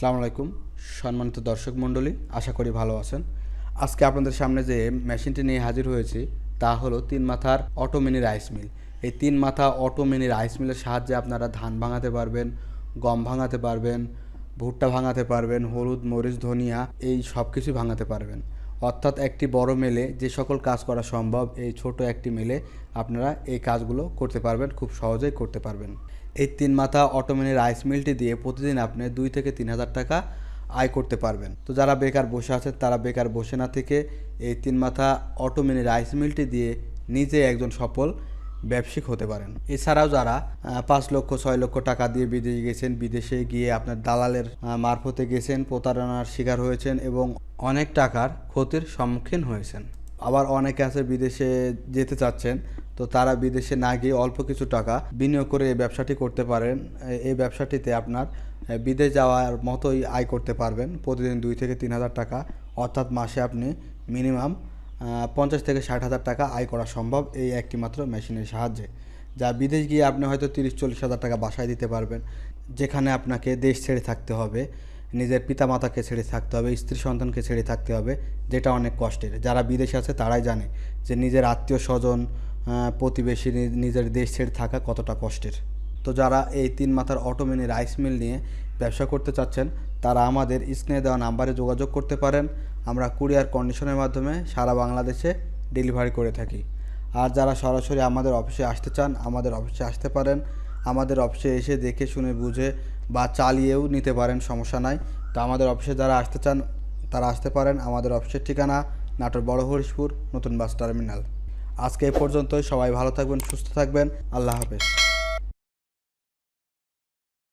আসসালামু আলাইকুম, সম্মানিত দর্শক মণ্ডলী, আশা করি ভালো আছেন। আজকে আপনাদের সামনে যে মেশিনটি নিয়ে হাজির হয়েছি, তা হলো তিন মাথার অটো মিনি রাইস মিল। এই তিন মাথা অটো মিনি রাইস মিলের সাহায্যে আপনারা ধান ভাঙাতে পারবেন, গম ভাঙাতে পারবেন, ভুট্টা ভাঙাতে পারবেন, হলুদ, মরিচ, ধনিয়া, এই সব কিছু ভাঙাতে পারবেন। অর্থাৎ একটি বড় মেলে যে সকল কাজ করা সম্ভব, এই ছোট একটি মেলে আপনারা এই কাজগুলো করতে পারবেন, খুব সহজেই করতে পারবেন। এই তিন মাথা অটোমেনের রাইস মিলটি দিয়ে প্রতিদিন আপনি দুই থেকে তিন হাজার টাকা আয় করতে পারবেন। তো যারা বেকার বসে আছেন, তারা বেকার বসে না থেকে এই তিন মাথা অটোমেনের রাইস মিলটি দিয়ে নিজে একজন সফল ব্যবসায়িক হতে পারেন। এছাড়াও যারা পাঁচ লক্ষ, ছয় লক্ষ টাকা দিয়ে বিদেশে গেছেন, বিদেশে গিয়ে আপনার দালালের মারফতে গেছেন, প্রতারণার শিকার হয়েছেন এবং অনেক টাকার ক্ষতির সম্মুখীন হয়েছেন। আবার অনেকে আছে বিদেশে যেতে চাচ্ছেন, তো তারা বিদেশে না গিয়ে অল্প কিছু টাকা বিনিয়োগ করে এই ব্যবসাটি করতে পারেন। এই ব্যবসাটিতে আপনার বিদেশ যাওয়ার মতোই আয় করতে পারবেন। প্রতিদিন দুই থেকে তিন হাজার টাকা, অর্থাৎ মাসে আপনি মিনিমাম পঞ্চাশ থেকে ষাট হাজার টাকা আয় করা সম্ভব এই একটি মাত্র মেশিনের সাহায্যে। যা বিদেশ গিয়ে আপনি হয়তো তিরিশ, চল্লিশ হাজার টাকা বাসায় দিতে পারবেন। যেখানে আপনাকে দেশ ছেড়ে থাকতে হবে, নিজের পিতামাতাকে ছেড়ে থাকতে হবে, স্ত্রী সন্তানকে ছেড়ে থাকতে হবে, যেটা অনেক কষ্টের। যারা বিদেশে আছে তারাই জানে যে নিজের আত্মীয় স্বজন প্রতিবেশী নিজের দেশ ছেড়ে থাকা কতটা কষ্টের। তো যারা এই তিন মাথার অটোমেনি রাইস মিল নিয়ে ব্যবসা করতে চাচ্ছেন, তারা আমাদের স্ক্রিনে দেওয়া নাম্বারে যোগাযোগ করতে পারেন। আমরা কুরিয়ার কন্ডিশনের মাধ্যমে সারা বাংলাদেশে ডেলিভারি করে থাকি। আর যারা সরাসরি আমাদের অফিসে আসতে চান, আমাদের অফিসে আসতে পারেন। আমাদের অফিসে এসে দেখে শুনে বুঝে বা চালিয়েও নিতে পারেন, সমস্যা নাই। তো আমাদের অফিসে যারা আসতে চান, তারা আসতে পারেন। আমাদের অফিসের ঠিকানা নাটোর বড় হরিশপুর, নতুন বাস টার্মিনাল। আজকে এ পর্যন্তই। সবাই ভালো থাকবেন, সুস্থ থাকবেন। আল্লাহ হাফেজ।